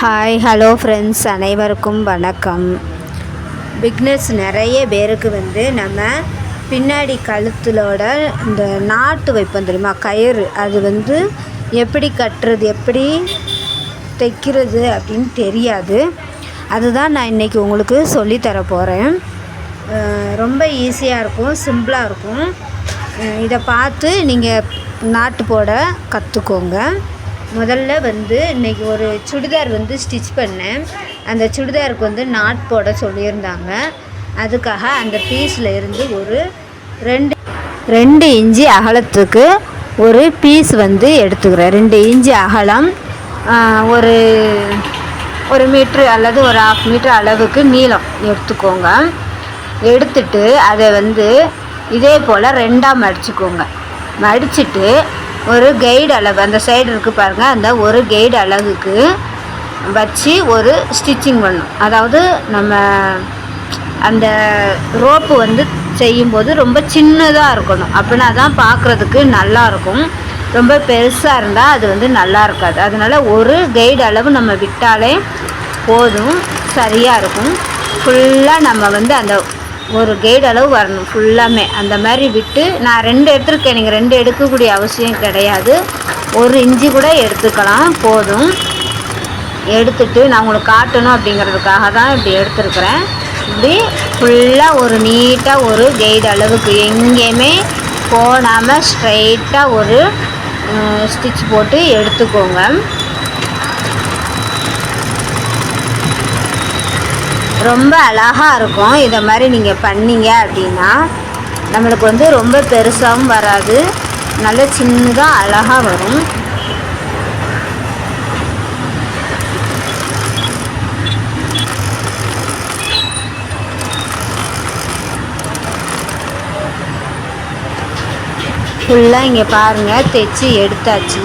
Hi hello friends அனைவருக்கும் வணக்கம். Bigness நிறைய பேருக்கு வந்து நம்ம பின்னாடி கழுத்துலோட இந்த நாட்டு வைப்போம் தெரியுமா? கயிறு. அது வந்து எப்படி கட்டுறது எப்படி தைக்கிறது அப்படின்னு தெரியாது. அதுதான் நான் இன்றைக்கி உங்களுக்கு சொல்லித்தர போகிறேன் ரொம்ப ஈஸியாக இருக்கும் சிம்பிளாக இருக்கும். இதை பார்த்து நீங்கள் நாட்டு போட கற்றுக்கோங்க முதல்ல வந்து இன்றைக்கி ஒரு சுடிதார் வந்து ஸ்டிச் பண்ணேன். அந்த சுடிதாருக்கு வந்து நாட் போட சொல்லியிருந்தாங்க. அதுக்காக அந்த பீஸில் இருந்து ஒரு ரெண்டு ரெண்டு இன்ச்சு அகலத்துக்கு ஒரு பீஸ் வந்து எடுத்துக்கிறேன். ரெண்டு இன்ச்சு அகலம் ஒரு ஒரு மீட்ரு அல்லது ஒரு ஆஃப் மீட்ரு அளவுக்கு நீளம் எடுத்துக்கோங்க. எடுத்துட்டு அதை வந்து இதே போல் ரெண்டாக மடிச்சுக்கோங்க மடிச்சுட்டு ஒரு கைடு அளவு அந்த சைடு இருக்குது பாருங்கள் அந்த ஒரு கைடு அளவுக்கு வச்சு ஒரு ஸ்டிச்சிங் பண்ணணும். அதாவது நம்ம அந்த ரோப்பு வந்து செய்யும்போது ரொம்ப சின்னதாக இருக்கணும். அப்படின்னா தான் பார்க்குறதுக்கு நல்லா இருக்கும். ரொம்ப பெருசாக இருந்தால் அது வந்து நல்லா இருக்காது. அதனால் ஒரு கைடு அளவு நம்ம விட்டாலே போதும் சரியாக இருக்கும். ஃபுல்லாக நம்ம வந்து அந்த ஒரு கைடு அளவு வரணும் ஃபுல்லாமே அந்த மாதிரி விட்டு நான் ரெண்டு எடுத்திருக்கேன். நீங்கள் ரெண்டு எடுக்கக்கூடிய அவசியம் கிடையாது. ஒரு இஞ்சி கூட எடுத்துக்கலாம் போதும். எடுத்துட்டு நான் உங்களுக்கு காட்டணும் அப்படிங்கிறதுக்காக தான் இப்படி எடுத்துருக்குறேன். இப்படி ஃபுல்லாக ஒரு நீட்டாக ஒரு கைடு அளவுக்கு எங்கேயுமே போடாமல் ஸ்ட்ரைட்டாக ஒரு ஸ்டிச் போட்டு எடுத்துக்கோங்க. ரொம்ப அழகாக இருக்கும். இதை மாதிரி நீங்கள் பண்ணீங்க அப்படின்னா நம்மளுக்கு வந்து ரொம்ப பெருசாகவும் வராது. நல்ல சின்னதாக அழகாக வரும். ஃபுல்லாக இங்கே பாருங்கள் தைச்சி எடுத்தாச்சு.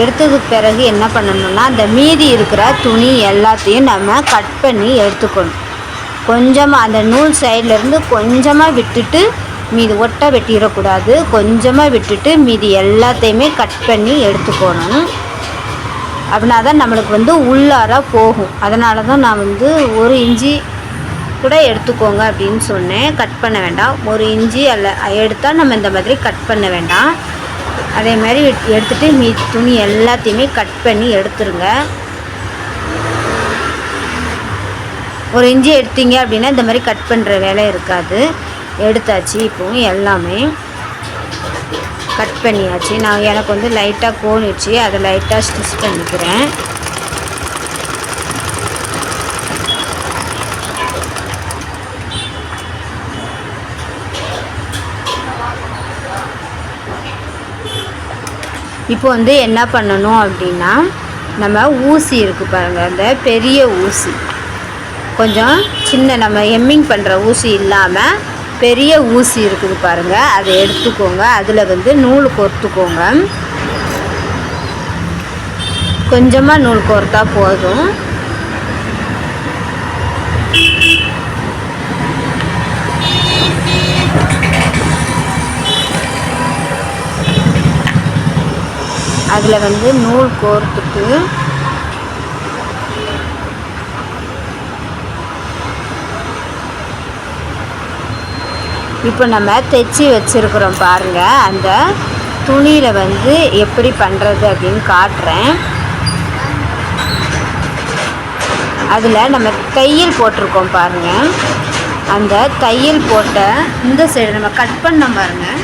எடுத்ததுக்கு பிறகு என்ன பண்ணணும்னா அந்த மீதி இருக்கிற துணி எல்லாத்தையும் நம்ம கட் பண்ணி எடுத்துக்கணும். கொஞ்சமாக அந்த நூல் சைட்லேருந்து கொஞ்சமாக விட்டுட்டு மீதி ஒட்டை வெட்டிடக்கூடாது. கொஞ்சமாக விட்டுட்டு மீதி எல்லாத்தையுமே கட் பண்ணி எடுத்துக்கணும். அப்படின்னா தான் நம்மளுக்கு வந்து உள்ளார போகும். அதனால தான் நான் வந்து ஒரு இஞ்சி கூட எடுத்துக்கோங்க அப்படின்னு சொன்னேன். கட் பண்ண வேண்டாம். ஒரு இஞ்சி அல்ல எடுத்தால் நம்ம இந்த மாதிரி கட் பண்ண வேண்டாம். அதே மாதிரி எடுத்துகிட்டு மீ துணி எல்லாத்தையுமே கட் பண்ணி எடுத்துருங்க. ஒரு இஞ்சி எடுத்தீங்க அப்படின்னா இந்த மாதிரி கட் பண்ணுற வேலை இருக்காது. எடுத்தாச்சு இப்போவும் எல்லாமே கட் பண்ணியாச்சு. நான் எனக்கு வந்து லைட்டாக கோணிச்சு அதை லைட்டாக ஸ்டிச் பண்ணிக்கிறேன். இப்போ வந்து என்ன பண்ணணும் அப்படின்னா நம்ம ஊசி இருக்குது பாருங்கள் அந்த பெரிய ஊசி. கொஞ்சம் சின்ன நம்ம எம்மிங் பண்ணுற ஊசி இல்லாமல் பெரிய ஊசி இருக்குது பாருங்கள் அதை எடுத்துக்கோங்க. அதில் வந்து நூல் கோர்த்துக்கோங்க. கொஞ்சமாக நூல் கோர்த்தா போதும். அதில் வந்து நூல் கோர்த்துட்டு இப்போ நம்ம தைச்சி வச்சுருக்குறோம் பாருங்கள் அந்த துணியில் வந்து எப்படி பண்ணுறது அப்படின்னு காட்டுறேன். அதில் நம்ம தையல் போட்டிருக்கோம் பாருங்கள் அந்த தையல் போட்ட இந்த சைடு நம்ம கட் பண்ணோம் பாருங்கள்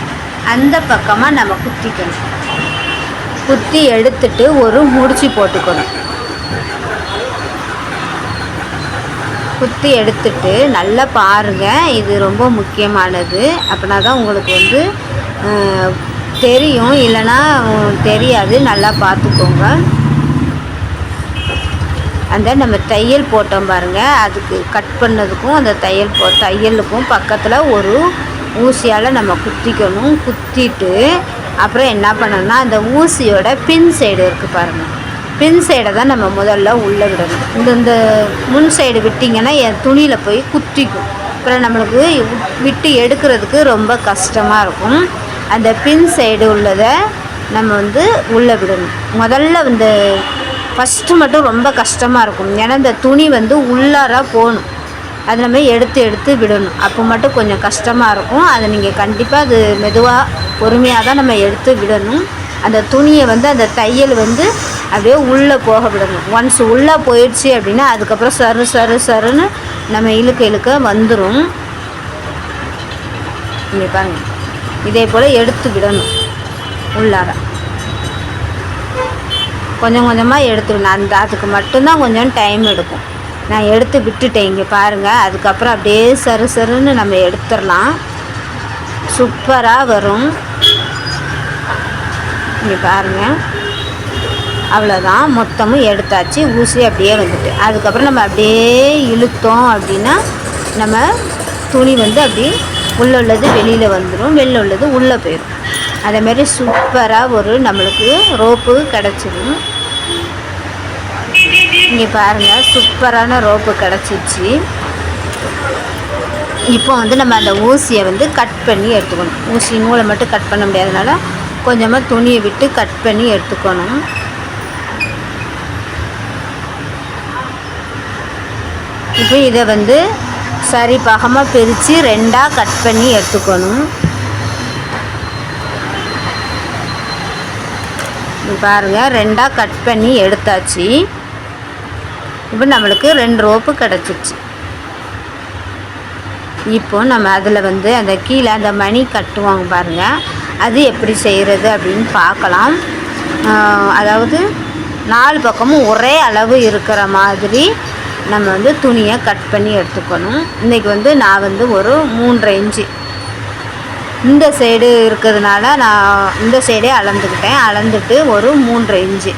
அந்த பக்கமாக நம்ம குத்திக்கணும். குத்தி எடுத்துட்டு ஒரு முடிச்சு போட்டுக்கணும். குத்தி எடுத்துட்டு நல்லா பாருங்கள் இது ரொம்ப முக்கியமானது. அப்படின்னா தான் உங்களுக்கு வந்து தெரியும். இல்லைன்னா தெரியாது. நல்லா பார்த்துக்கோங்க அந்த நம்ம தையல் போட்டோம் பாருங்கள் அதுக்கு கட் பண்ணதுக்கும் அந்த தையல் போ தையலுக்கும் பக்கத்தில் ஒரு ஊசியால் நம்ம குத்திக்கணும். குத்திட்டு அப்புறம் என்ன பண்ணணும்னா அந்த ஊசியோட பின் சைடு இருக்குது பாருங்கள் பின் சைடை தான் நம்ம முதல்ல உள்ளே விடணும். இந்த இந்த முன் சைடு விட்டிங்கன்னா என் துணியில் போய் குத்திக்கும். அப்புறம் நம்மளுக்கு விட்டு எடுக்கிறதுக்கு ரொம்ப கஷ்டமாக இருக்கும். அந்த பின் சைடு உள்ளதை நம்ம வந்து உள்ளே விடணும். முதல்ல இந்த ஃபஸ்ட்டு மட்டும் ரொம்ப கஷ்டமாக இருக்கும். ஏன்னா இந்த துணி வந்து உள்ளார போகணும். அது நம்ம எடுத்து எடுத்து விடணும். அப்போ மட்டும் கொஞ்சம் கஷ்டமாக இருக்கும். அதை நீங்கள் கண்டிப்பாக அது மெதுவாக பொறுமையாக தான் நம்ம எடுத்து விடணும். அந்த துணியை வந்து அந்த தையல் வந்து அப்படியே உள்ளே போக விடணும். ஒன்ஸ் உள்ளே போயிடுச்சு அப்படின்னா அதுக்கப்புறம் சரு சரு சருன்னு நம்ம இழுக்க இழுக்க வந்துடும் இங்கே பாருங்க. இதே போல் எடுத்து விடணும். உள்ளார. கொஞ்சம் கொஞ்சமாக எடுத்து விடணும். அந்த அதுக்கு மட்டும்தான் கொஞ்சம் டைம் எடுக்கும். நான் எடுத்து விட்டுட்டேன். இங்கே பாருங்கள் அதுக்கப்புறம் அப்படியே சரு சருன்னு நம்ம எடுத்துடலாம். சூப்பராக வரும். இங்கே பாருங்கள் அவ்வளோதான் மொத்தமும் எடுத்தாச்சு. ஊசி அப்படியே வந்துட்டு. அதுக்கப்புறம் நம்ம அப்படியே இழுத்தோம் அப்படின்னா நம்ம துணி வந்து அப்படியே உள்ளே உள்ளது வெளியில் வந்துடும் வெளில உள்ளது உள்ளே போயிடும் அதேமாரி சூப்பராக ஒரு நம்மளுக்கு ரோப்பு கிடச்சிடும் இங்கே பாருங்கள் சூப்பரான ரோப்பு கிடச்சிச்சு. இப்போ வந்து நம்ம அந்த ஊசியை வந்து கட் பண்ணி எடுத்துக்கணும். ஊசி நூலை மட்டும் கட் பண்ண முடியாதனால கொஞ்சமாக துணியை விட்டு கட் பண்ணி எடுத்துக்கணும். இப்போ இதை வந்து சரி பாகமாக பிரித்து ரெண்டாக கட் பண்ணி எடுத்துக்கணும். பாருங்கள் ரெண்டாக கட் பண்ணி எடுத்தாச்சு. இப்போ நம்மளுக்கு ரெண்டு ரோப்பு கிடச்சிச்சு. இப்போ நம்ம அதில் வந்து அந்த கீழே அந்த மணி கட்டுவாங்க பாருங்கள் அது எப்படி செய்கிறது அப்படின்னு பார்க்கலாம். அதாவது நாலு பக்கமும் ஒரே அளவு இருக்கிற மாதிரி நம்ம வந்து துணியை கட் பண்ணி எடுத்துக்கணும். இன்றைக்கி வந்து நான் வந்து ஒரு மூன்றரை இன்ச்சு. இந்த சைடு இருக்கிறதுனால நான் இந்த சைடே அளந்துக்கிட்டேன். அளந்துட்டு ஒரு மூன்றரை இன்ச்சு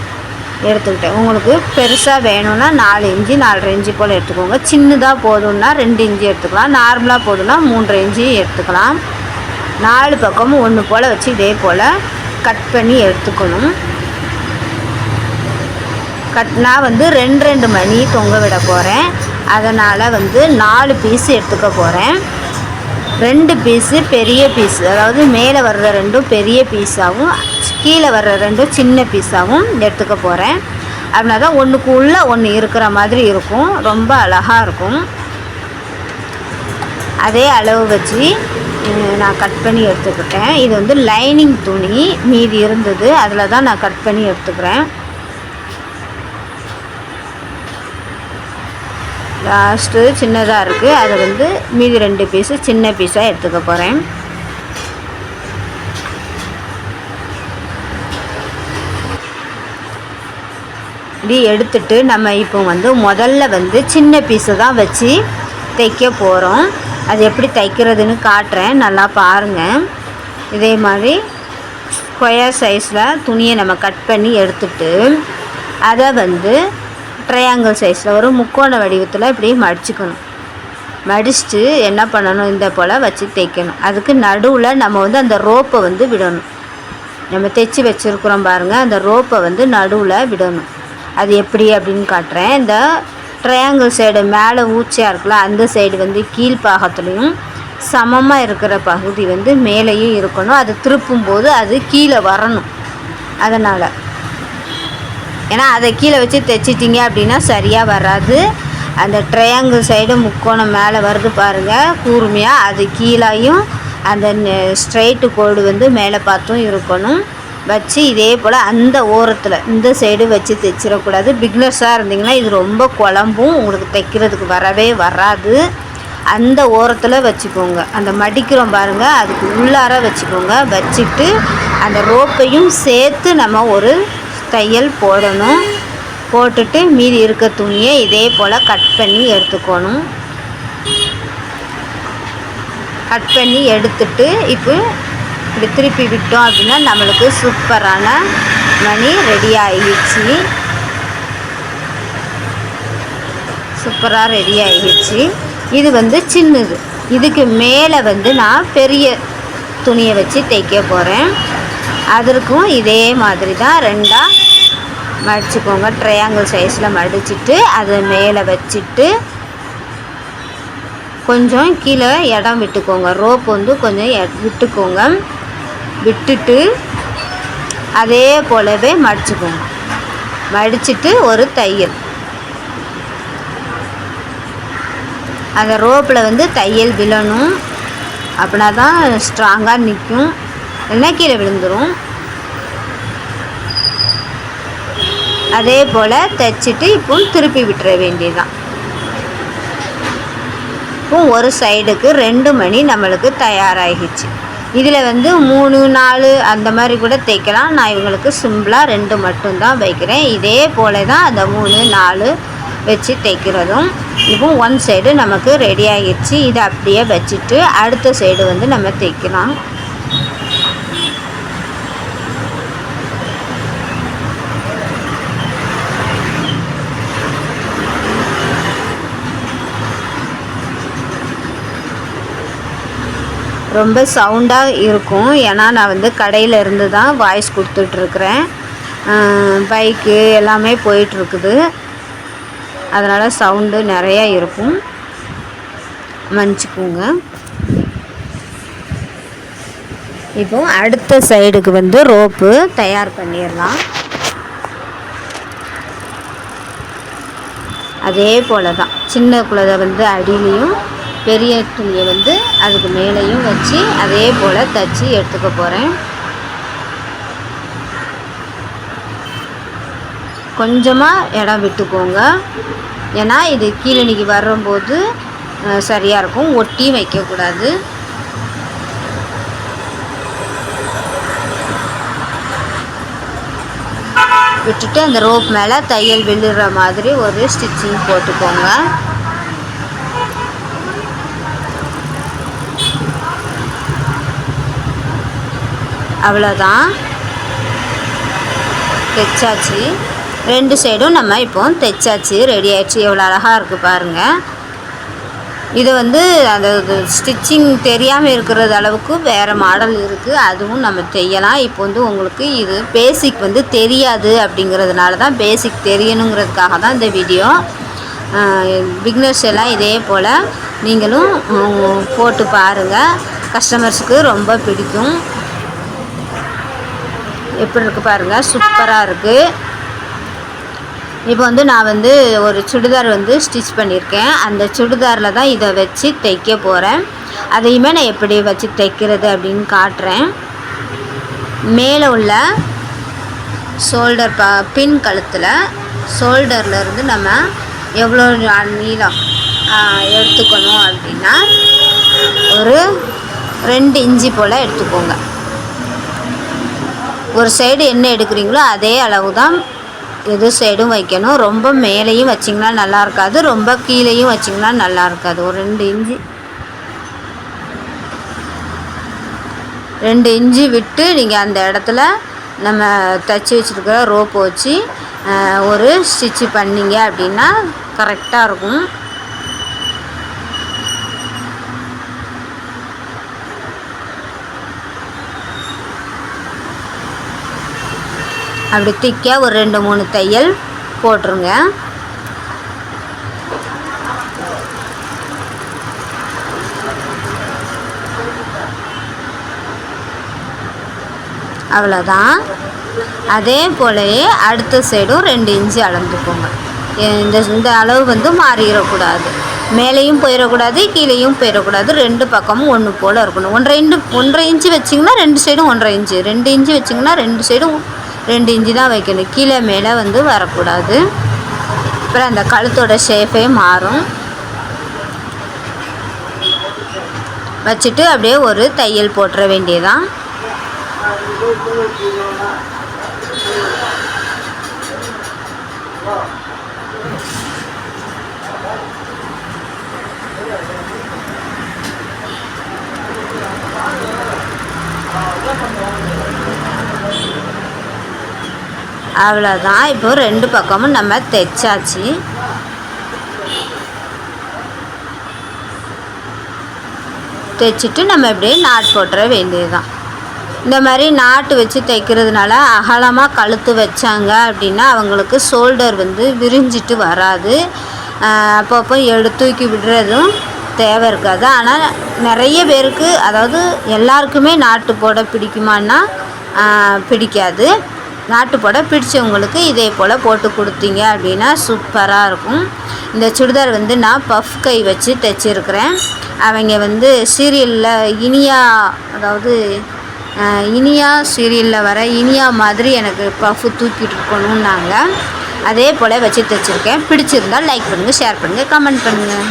எடுத்துக்கிட்டேன். உங்களுக்கு பெருசாக வேணும்னா நாலு இன்ச்சு நாலரை இன்ச்சு போல் எடுத்துக்கோங்க. சின்னதாக போதும்னா ரெண்டு இன்ச்சு எடுத்துக்கலாம். நார்மலாக போதும்னா மூன்றரை இன்ச்சு எடுத்துக்கலாம். நாலு பக்கமும் ஒன்று போல் வச்சு இதே போல் கட் பண்ணி எடுத்துக்கணும். கட்னா வந்து ரெண்டு ரெண்டு மணி தொங்க விட போகிறேன் அதனால் வந்து நாலு பீஸ் எடுத்துக்க போகிறேன் ரெண்டு பீஸு பெரிய பீஸ் அதாவது மேலே வர்ற ரெண்டும் பெரிய பீஸாகவும் கீழே வர்ற ரெண்டும் சின்ன பீஸாகவும் எடுத்துக்க போகிறேன் அப்படின்னா தான் ஒன்றுக்கு உள்ளே ஒன்று இருக்கிற மாதிரி இருக்கும். ரொம்ப அழகாக இருக்கும். அதே அளவு வச்சு நான் கட் பண்ணி எடுத்துக்கிட்டேன். இது வந்து லைனிங் துணி மீதி இருந்தது. அதில் தான் நான் கட் பண்ணி எடுத்துக்கிறேன். லாஸ்ட்டு சின்னதாக இருக்குது அதை வந்து மீதி ரெண்டு பீஸு சின்ன பீஸாக எடுத்துக்க போகிறேன் இப்படி எடுத்துட்டு நம்ம இப்போ வந்து முதல்ல வந்து சின்ன பீஸு தான் வச்சு தைக்க போகிறோம் அது எப்படி தைக்கிறதுன்னு காட்டுறேன். நல்லா பாருங்கள் இதே மாதிரி ஸ்கொயர் சைஸில் துணியை நம்ம கட் பண்ணி எடுத்துட்டு அதை வந்து ட்ரையாங்கிள் சைஸில் ஒரு முக்கோண வடிவத்தில் இப்படி மடிச்சுக்கணும். மடிச்சுட்டு என்ன பண்ணணும்? இந்த போல் வச்சு தைக்கணும் அதுக்கு நடுவில் நம்ம வந்து அந்த ரோப்பை வந்து விடணும். நம்ம தைச்சி வச்சுருக்குறோம் பாருங்கள் அந்த ரோப்பை வந்து நடுவில் விடணும். அது எப்படி அப்படின்னு காட்டுறேன். இந்த ட்ரையாங்கிள் சைடு மேலே ஊச்சியாக இருக்குல்ல அந்த சைடு வந்து கீழ்ப்பாகத்துலேயும் சமமாக இருக்கிற பகுதி வந்து மேலேயும் இருக்கணும். அது திருப்பும் போது அது கீழே வரணும். அதனால் ஏன்னா அதை கீழே வச்சு தைச்சிட்டிங்க அப்படின்னா சரியாக வராது. அந்த ட்ரையாங்கிள் சைடு முக்கோணம் மேலே வருது பாருங்கள் கூர்மையாக அது கீழேயும் அந்த ஸ்ட்ரைட்டு கோடு வந்து மேலே பார்த்தும் இருக்கணும். வச்சு இதே போல் அந்த ஓரத்தில் இந்த சைடு வச்சு தைச்சிடக்கூடாது. பிக்னஸாக இருந்தீங்கன்னா இது ரொம்ப குழம்பும். உங்களுக்கு தைக்கிறதுக்கு வரவே வராது. அந்த ஓரத்தில் வச்சுக்கோங்க. அந்த மடிக்கிறோம் பாருங்கள் அதுக்கு உள்ளார வச்சுக்கோங்க. வச்சுட்டு அந்த ரோப்பையும் சேர்த்து நம்ம ஒரு தையல் போடணும். போட்டுட்டு மீதி இருக்க துணியை இதே போல் கட் பண்ணி எடுத்துக்கணும். கட் பண்ணி எடுத்துட்டு இப்போ இப்படி திருப்பி விட்டோம் அப்படின்னா நம்மளுக்கு சூப்பரான மணி ரெடி ஆகிடுச்சு சூப்பராக ரெடி ஆகிடுச்சு இது வந்து சின்னது. இதுக்கு மேலே வந்து நான் பெரிய துணியை வச்சு தைக்க போகிறேன் அதற்கும் இதே மாதிரி தான். ரெண்டாக மடிச்சுக்கோங்க. ட்ரையாங்கிள் சைஸில் மடிச்சுட்டு அதை மேலே வச்சுட்டு கொஞ்சம் கீழே இடம் விட்டுக்கோங்க. ரோப் வந்து கொஞ்சம் விட்டுக்கோங்க. விட்டுட்டு அதே போலவே மடிச்சுக்கோங்க. மடிச்சுட்டு ஒரு தையல். அந்த ரோப்பில் வந்து தையல் விழணும். அப்படின்னா தான் ஸ்ட்ராங்காக நிற்கும் இல்லைன்னா கீழே விழுந்துடும் அதே போல் தைச்சிட்டு இப்போ திருப்பி விட்டுற வேண்டியதுதான். இப்போ ஒரு சைடுக்கு ரெண்டு மணி நம்மளுக்கு தயாராகிச்சு. இதில் வந்து மூணு நாலு அந்த மாதிரி கூட தைக்கலாம். நான் இவங்களுக்கு சிம்பிளாக ரெண்டு மட்டும்தான் வைக்கிறேன். இதே போல் தான் அந்த மூணு நாலு வச்சு தைக்கிறதும். இப்போ ஒன் சைடு நமக்கு ரெடி ஆகிடுச்சு. இதை அப்படியே வச்சுட்டு அடுத்த சைடு வந்து நம்ம தைக்கலாம். ரொம்ப சவுண்டாக இருக்கும். ஏன்னா நான் வந்து கடையில் இருந்து தான் வாய்ஸ் கொடுத்துட்ருக்குறேன் பைக்கு எல்லாமே போயிட்டுருக்குது அதனால் சவுண்டு நிறையா இருக்கும். மன்னிச்சுக்கோங்க. இப்போ அடுத்த சைடுக்கு வந்து ரோப்பு தயார் பண்ணிடலாம். அதே போல் தான் சின்ன குழந்தை வந்து அடியிலையும் பெரிய துணியை வந்து அதுக்கு மேலேயும் வச்சு அதே போல் தச்சு எடுத்துக்க போகிறேன் கொஞ்சமாக இடம் விட்டுக்கோங்க. ஏன்னா இது கீழே வரும்போது சரியாக இருக்கும். ஒட்டியும் வைக்கக்கூடாது விட்டுட்டு அந்த ரோப் மேலே தையல் விழுற மாதிரி ஒரு ஸ்டிச்சிங் போட்டுக்கோங்க. அவ்வளோதான் தைச்சாச்சு. ரெண்டு சைடும் நம்ம இப்போ தைச்சாச்சு ரெடி ஆகிடுச்சு எவ்வளோ அழகாக இருக்குது பாருங்கள் இது வந்து அந்த ஸ்டிச்சிங் தெரியாமல் இருக்கிறது அளவுக்கு வேறு மாடல் இருக்குது அதுவும் நம்ம செய்யலாம். இப்போ வந்து உங்களுக்கு இது பேசிக் வந்து தெரியாது அப்படிங்கிறதுனால தான் பேசிக் தெரியணுங்கிறதுக்காக தான் இந்த வீடியோ பிக்னர்ஸ் எல்லாம் இதே போல் நீங்களும் போட்டு பாருங்கள் கஸ்டமர்ஸுக்கு ரொம்ப பிடிக்கும். எப்படி இருக்குது பாருங்கள் சூப்பராக இருக்குது இப்போ வந்து நான் வந்து ஒரு சுடிதார் வந்து ஸ்டிச் பண்ணியிருக்கேன். அந்த சுடிதாரில் தான் இதை வச்சு தைக்க போகிறேன் அதையுமே நான் எப்படி வச்சு தைக்கிறது அப்படின்னு காட்டுறேன். மேலே உள்ள ஷோல்டர் ப பின் கழுத்தில் ஷோல்டர்லேருந்து நம்ம எவ்வளோ நீளம் எடுத்துக்கணும் அப்படின்னா ஒரு ரெண்டு இஞ்சி போல் எடுத்துக்கோங்க. ஒரு சைடு என்ன எடுக்கிறீங்களோ அதே அளவு தான் எது சைடும் வைக்கணும். ரொம்ப மேலேயும் வச்சிங்கன்னா நல்லா இருக்காது. ரொம்ப கீழேயும் வச்சிங்கன்னா நல்லா இருக்காது. ஒரு ரெண்டு இஞ்சி. ரெண்டு இஞ்சி விட்டு நீங்கள் அந்த இடத்துல நம்ம தைச்சி வச்சுருக்கிற ரோப்பு வச்சு ஒரு ஸ்டிச்சு பண்ணிங்க அப்படின்னா கரெக்டாக இருக்கும். அப்படி திக்க ஒரு ரெண்டு மூணு தையல் போட்டுருங்க. அவ்வளோதான் அதே போலயே அடுத்த சைடும் ரெண்டு இன்ச்சு அளந்துக்கோங்க. இந்த இந்த அளவு வந்து மாறிடக்கூடாது. மேலேயும் போயிடக்கூடாது கீழேயும் போயிடக்கூடாது. ரெண்டு பக்கமும் ஒன்று போல் இருக்கணும். ஒன்றரை இன்ச்சு ஒன்றரை இன்ச்சு வச்சிங்கன்னா ரெண்டு சைடும் ஒன்றரை இன்ச்சு. ரெண்டு இன்ச்சு வச்சிங்கன்னா ரெண்டு சைடும் ரெண்டு இன்ச்சு தான் வைக்கணும். கீழே மேலே வந்து வரக்கூடாது. அப்புறம் அந்த கழுத்தோட ஷேப்பே மாறும். வச்சுட்டு அப்படியே ஒரு தையல் போட்டுற வேண்டியதான் அவ்வளோதான் இப்போ ரெண்டு பக்கமும் நம்ம தைச்சாச்சு. தைச்சிட்டு நம்ம இப்படியே நாட் போட்டுற வேண்டியது தான் இந்த மாதிரி நாட்டு வச்சு தைக்கிறதுனால அகலமாக கழுத்து வச்சாங்க அப்படின்னா அவங்களுக்கு ஷோல்டர் வந்து விரிஞ்சிட்டு வராது. அப்பப்போ எடுத்து தூக்கி விடுறதும் தேவை இருக்காது. ஆனால் நிறைய பேருக்கு அதாவது எல்லாருக்குமே நாட்டு போட பிடிக்குமான்னா பிடிக்காது. நாட்டுப்பட பிடிச்சவங்களுக்கு இதே போல் போட்டு கொடுத்தீங்க அப்படின்னா சூப்பராக இருக்கும். இந்த சுடிதார் வந்து நான் பஃப் கை வச்சு தைச்சிருக்கிறேன். அவங்க வந்து சீரியலில் இனியா அதாவது இனியா சீரியலில் வர இனியா மாதிரி எனக்கு பஃப்பு தூக்கிட்டு இருக்கணும்னாங்க. அதே போல் வச்சு தைச்சிருக்கேன். பிடிச்சிருந்தால் லைக் பண்ணுங்கள் ஷேர் பண்ணுங்கள் கமெண்ட் பண்ணுங்கள்